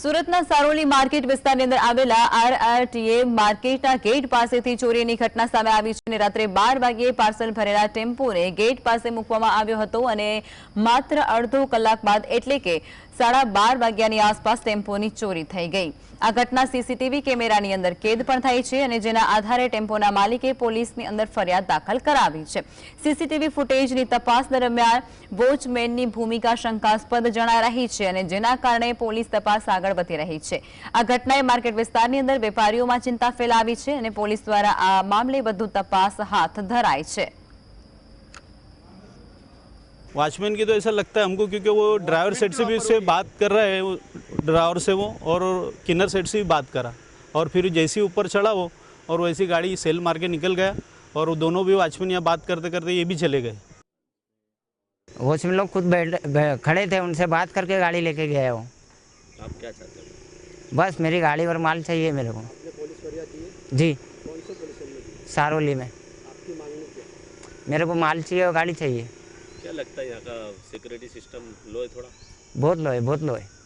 સુરતના સારોલી માર્કેટ વિસ્તારની અંદર આવેલા આરઆરટીએ માર્કેટના ગેટ પાસેથી ચોરીની ઘટના સામે આવી છે અને રાત્રે બાર વાગ્યે પાર્સલ ભરેલા ટેમ્પોને ગેટ પાસે મૂકવામાં આવ્યો હતો અને માત્ર અડધો કલાક બાદ એટલે કે સાડા બાર વાગ્યાની આસપાસ ટેમ્પોની ચોરી થઈ ગઈ આ ઘટના સીસીટીવી કેમેરાની અંદર કેદ પણ થઈ છે અને જેના આધારે ટેમ્પોના માલિકે પોલીસની અંદર ફરિયાદ દાખલ કરાવી છે સીસીટીવી ફૂટેજની તપાસ દરમિયાન વોચમેનની ભૂમિકા શંકાસ્પદ જણાઈ રહી છે અને જેના કારણે પોલીસ તપાસ આગળ અગડતી રહી છે આ ઘટનાએ માર્કેટ વિસ્તારની અંદર વેપારીઓમાં ચિંતા ફેલાવી છે અને પોલીસ દ્વારા આ મામલે વધુ તપાસ હાથ ધરાય છે. વોચમેન કે તો એસા لگتا હે हमको क्योंकि वो ડ્રાઈવર સીટ સે બી સે વાત કર રહે હે ડ્રાઈવર સે વો ઓર કિનર સીટ સે બી વાત કરા ઓર ફિર જેસી ઉપર ચડાવ ઓર વો એસી ગાડી સેલ માર્કેટે નીકળ ગયા ઓર વો દોનો ભી વોચમેનયા વાત કરતે કરતે યે ભી ચલે ગયા. વોચમેન લોગ ખુદ બેઠે ખડે تھے ઉનસે વાત કરકે ગાડી લેકે ગયા હો आप क्या चाहते हो बस मेरी गाड़ी और माल चाहिए मेरे को जी सारोली में मेरे को माल चाहिए और गाड़ी चाहिए क्या लगता है यहाँ का सिक्योरिटी सिस्टम लो है थोड़ा बहुत लो है बहुत लो है